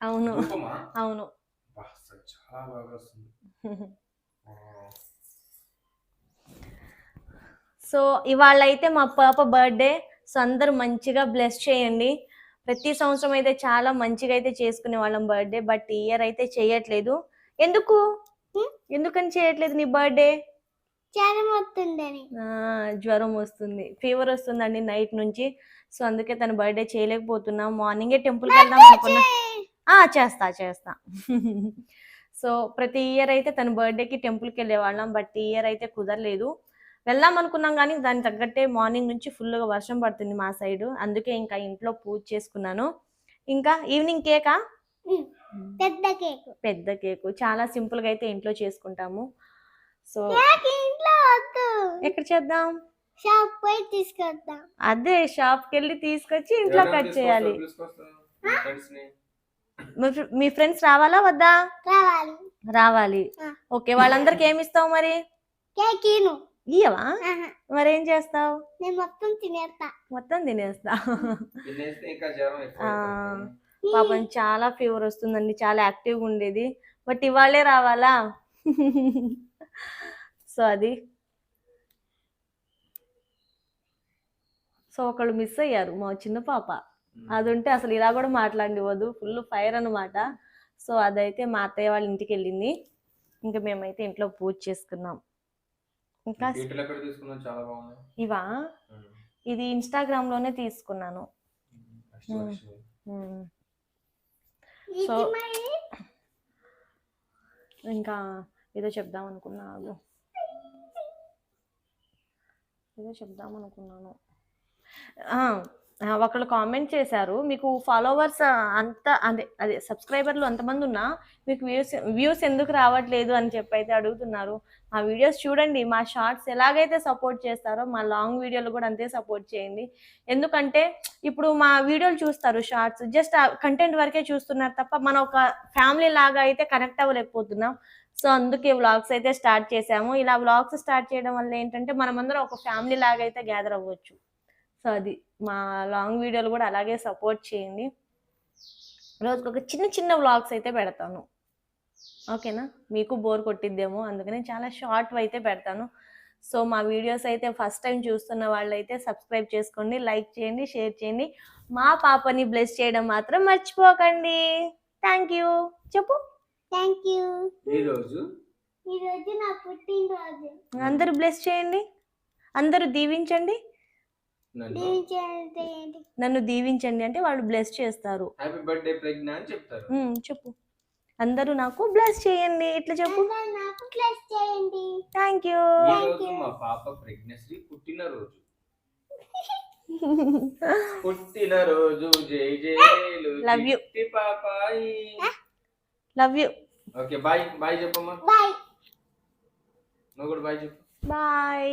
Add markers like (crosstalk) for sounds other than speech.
అవును. అవును. చాలా బాగా వస్తుంది. (laughs) సో ఇవాళ అయితే మా పాప బర్త్డే సో అందరూ మంచిగా బ్లెస్ చేయండి. ప్రతి సంవత్సరం అయితే చాలా మంచిగా అయితే చేసుకునే వాళ్ళం బర్త్డే బట్ ఈ ఇయర్ అయితే చేయట్లేదు. ఎందుకు? ఎందుకని చేయట్లేదు నీ బర్త్డే? జ్వరం వస్తుందని. జ్వరం వస్తుంది. ఫీవర్ వస్తుందండి నైట్ నుంచి. సో అందుకే తన బర్త్డే చేయలేకపోతున్నా. మార్నింగే టెంపుల్కి వెళ్దాం అనుకున్నా. ఆ చేస్తా చేస్తా. (laughs) సో ప్రతి ఇయర్ అయితే తన బర్త్డేకి టెంపుల్కి వెళ్ళేవాళ్ళం. బట్ ఈ ఇయర్ అయితే కుదరలేదు. వెళ్దాం అనుకున్నాం కానీ దానికి తగ్గట్టే మార్నింగ్ నుంచి ఫుల్గా వర్షం పడుతుంది మా సైడ్ అందుకే ఇంకా ఇంట్లో పూజ చేసుకున్నాను. ఇంకా ఈవినింగ్ కేకా పెద్ద కేక్ పెద్ద కేకు చాలా సింపుల్గా అయితే ఇంట్లో చేసుకుంటాము. సో ఇంట్లో వద్దు ఎక్కడ చేద్దాం? షాప్ పోయి తీసుకొద్దాం. అదే షాప్కి వెళ్ళి తీసుకొచ్చి ఇంట్లో కట్ చేయాలి? మీ ఫ్రెండ్స్ రావాలా వద్దా? రావాలి. రావాలి. ఓకే వాళ్ళందరికి ఏమి ఇస్తావు మరి? కేక్ ఇను ఇయ్యవా మరేం చేస్తావు? నేను మొత్తం తినేస్తా. మొత్తం తినేస్తా. పాపం చాలా ఫీవర్ వస్తుందండి చాలా యాక్టివ్గా ఉండేది. బట్ ఇవాళే రావాలా? సో అది. సో ఒకళ్ళు మిస్ అయ్యారు మా చిన్న పాప. అది ఉంటే అసలు ఇలా కూడా మాట్లాడివద్దు ఫుల్ ఫైర్ అన్నమాట. సో అదైతే మా అత్తయ్య వాళ్ళ ఇంటికి వెళ్ళింది. ఇంకా మేమైతే ఇంట్లో పూజ చేసుకున్నాం. ఇంకా ఇవా? ఇది ఇన్స్టాగ్రామ్లోనే తీసుకున్నాను సో- ఇంకా ఏదో చెప్దాం అనుకున్నా. ఏదో చెప్దాం అనుకున్నాను ఒకళ్ళు కామెంట్ చేశారు. మీకు ఫాలోవర్స్ అంత అదే అదే సబ్స్క్రైబర్లు అంతమంది ఉన్నా మీకు వ్యూస్ వ్యూస్ ఎందుకు రావట్లేదు అని చెప్పి అయితే అడుగుతున్నారు. మా వీడియోస్ చూడండి మా షార్ట్స్ ఎలాగైతే సపోర్ట్ చేస్తారో మా లాంగ్ వీడియోలు కూడా అంతే సపోర్ట్ చేయండి. ఎందుకంటే ఇప్పుడు మా వీడియోలు చూస్తారు షార్ట్స్ జస్ట్ కంటెంట్ వరకే చూస్తున్నారు తప్ప మనం ఒక ఫ్యామిలీ లాగా అయితే కనెక్ట్ అవ్వలేకపోతున్నాం. సో అందుకే వ్లాగ్స్ అయితే స్టార్ట్ చేసాము ఇలా వ్లాగ్స్ స్టార్ట్ చేయడం వల్ల ఏంటంటే మనమందరం ఒక ఫ్యామిలీ లాగా అయితే గ్యాదర్ అవ్వచ్చు. సో అది మా లాంగ్ వీడియోలు కూడా అలాగే సపోర్ట్ చేయండి. రోజుకి ఒక చిన్న చిన్న వ్లాగ్స్ అయితే పెడతాను. ఓకేనా? మీకు బోర్ కొట్టిద్దేమో అందుకని చాలా షార్ట్ అయితే పెడతాను. సో మా వీడియోస్ అయితే ఫస్ట్ టైం చూస్తున్న వాళ్ళైతే సబ్స్క్రైబ్ చేసుకోండి లైక్ చేయండి షేర్ చేయండి. మా పాపని బ్లెస్ చేయడం మాత్రం మర్చిపోకండి. Thank you. చెప్పు. Thank you. ఈ రోజు? ఈ రోజు నా పుట్టినరోజు. అందరూ బ్లెస్ చేయండి. అందరూ దీవించండి. నన్ను దీవించండి. అంటే వాళ్ళు బ్లెస్ చేస్తారు. హ్యాపీ బర్త్డే ప్రజ్ఞ అని చెప్తారు. చెప్పు. అందరూ నాకు బ్లెస్ చేయండి. ఇట్లా చెప్పు? అందరూ నాకు ప్లస్ చేయండి. థ్యాంక్ యూ మా పాప ప్రజ్ఞశ్రీ పుట్టినరోజు. (laughs) పుట్టినరోజు జై Love you. చిట్టి పాపాయి. Love you okay bye bye చెప్పమ్మా. బాయ్ నువ్వు కూడా బాయ్ చెప్పు. బాయ్